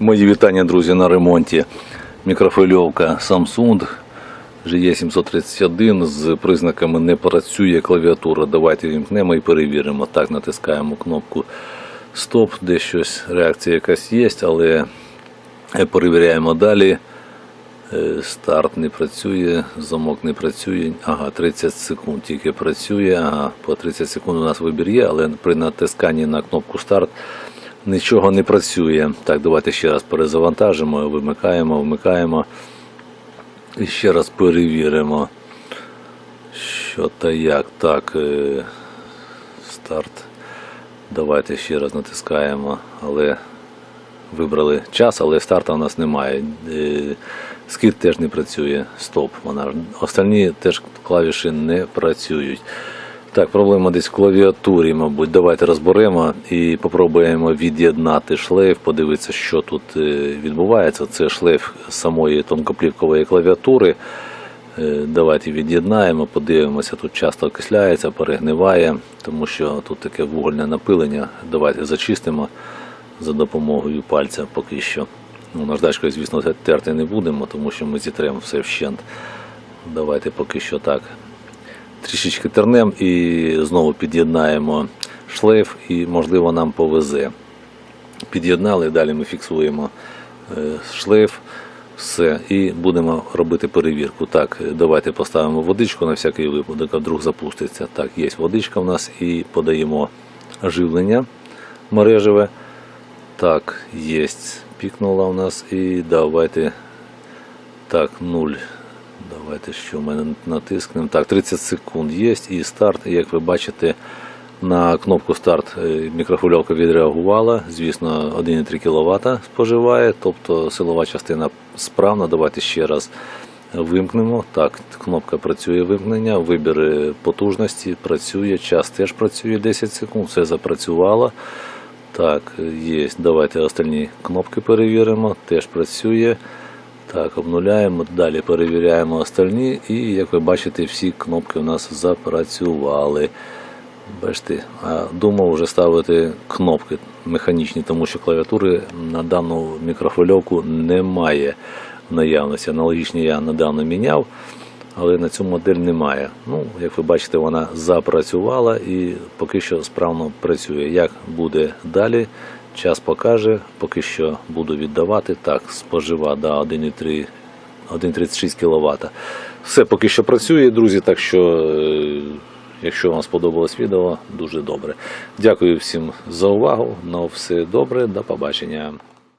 Мої вітання, друзі, на ремонті. Мікрофильовка Samsung GE731 з признаками не працює клавіатура. Давайте вімкнемо і перевіримо. Так, натискаємо кнопку Стоп, де щось реакція якась є, але е, перевіряємо далі. Е, Старт не працює, замок не працює. Ага, 30 секунд тільки працює. Ага, по 30 секунд у нас вибір є, але при натисканні на кнопку старт нічого не працює. Так, давайте ще раз перезавантажимо, вимикаємо, вмикаємо. І ще раз перевіримо, що та як. Так, е, старт. Давайте ще раз натискаємо, але вибрали час, але старта у нас немає. Е, Скид теж не працює. Стоп. Вона Остальні теж клавіші не працюють. Так, проблема десь в клавіатурі, мабуть. Давайте розберемо і попробуємо від'єднати шлейф, подивитися, що тут е, відбувається. Це шлейф самої тонкоплівкової клавіатури. Е, Давайте від'єднаємо, подивимося, тут часто окисляється, перегниває, тому що тут таке вугольне напилення. Давайте зачистимо за допомогою пальця поки що. Ну, наждачкою, звісно, терти не будемо, тому що ми зітремо все вщент. Давайте поки що так. Трішечки тернем і знову під'єднаємо шлейф і, можливо, нам повезе. Під'єднали, далі ми фіксуємо е, шлейф, все, і будемо робити перевірку. Так, давайте поставимо водичку на всякий випадок, а вдруг запуститься. Так, є водичка в нас і подаємо живлення мережеве. Так, є. Пікнула у нас і давайте. Так, 0. Давайте що в мене натискнемо. Так, 30 секунд є і старт. І як ви бачите, на кнопку старт е, мікрохвильовка відреагувала. Звісно, 1,3 кВт споживає, тобто силова частина справна. Давайте ще раз вимкнемо. Так, кнопка працює вимкнення, вибір е, потужності працює, час теж працює 10 секунд, все запрацювало. Так, є. Давайте остальні кнопки перевіримо. Теж працює. Так, обнуляємо, далі перевіряємо остальні. І, як ви бачите, всі кнопки у нас запрацювали. Бачите, думав вже ставити кнопки механічні, тому що клавіатури на дану мікрохвильовку немає в наявності. Аналогічні я недавно міняв, але на цю модель немає. Ну, як ви бачите, вона запрацювала і поки що справно працює. Як буде далі, час покаже. Поки що буду віддавати. Так, спожива да, 1,36 кВт. Все поки що працює, друзі. Так що, е, якщо вам сподобалось відео, дуже добре. Дякую всім за увагу. На все добре, до побачення.